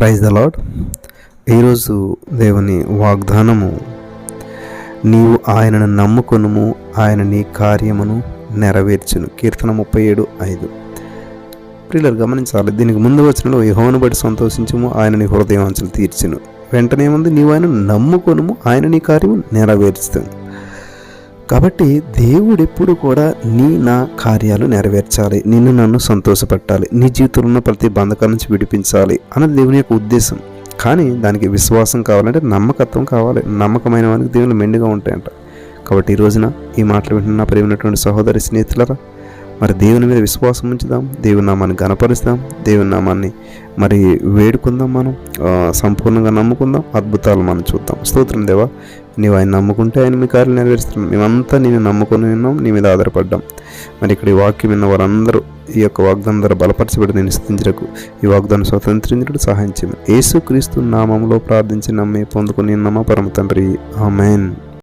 Praise the lord ఈరోజు దేవుని వాగ్దానము నీవు ఆయనను నమ్ముకొనుము ఆయన నీ కార్యమును నెరవేర్చును. కీర్తన ముప్పై ఏడు ఐదు. ప్రియులు గమనించాలి దీనికి ముందు వచ్చినలో యహోను బట్టి సంతోషించము ఆయన నీ హృదయవాంఛలు తీర్చును. వెంటనే ముందు నీవు ఆయన నమ్ముకొనుము ఆయన నీ కార్యము నెరవేర్చుతాను కాబట్టి దేవుడు ఎప్పుడు కూడా నీ నా కార్యాలు నెరవేర్చాలి. నిన్ను నన్ను సంతోషపెట్టాలి. నీ జీవితంలో ఉన్న ప్రతి బంధకాల నుంచి విడిపించాలి అన్నది దేవుని యొక్క ఉద్దేశం. కానీ దానికి విశ్వాసం కావాలంటే నమ్మకత్వం కావాలి. నమ్మకమైన వానికి దేవుని మెండుగా ఉంటాయంట. కాబట్టి ఈ రోజున ఈ మాటలు వింటున్న ప్రేమైనటువంటి సహోదరి స్నేహితులరా మరి దేవుని మీద విశ్వాసం ఉంచుదాం దేవుని నామాన్ని గనపరుస్తాం దేవుని నామాన్ని మరి వేడుకుందాం మనం సంపూర్ణంగా నమ్ముకుందాం అద్భుతాలు మనం చూద్దాం. స్తోత్రం దేవా నీవు ఆయన నమ్ముకుంటే ఆయన మీ కార్యం నెరవేరుస్తున్నాం మేమంతా నేను నమ్ముకొని ఉన్నాం నీ మీద ఆధారపడ్డాం. మరి ఇక్కడ ఈ వాక్యం విన్న వారందరూ ఈ యొక్క వాగ్దానం ద్వారా బలపరచబడి నేను స్థితించకు ఈ వాగ్దానం స్వతంత్రించడం సహాయం చేయమని యేసుక్రీస్తు నామంలో ప్రార్థించి నమ్మి పొందుకుని నమ్మ పరమ తండ్రి ఆమెన్.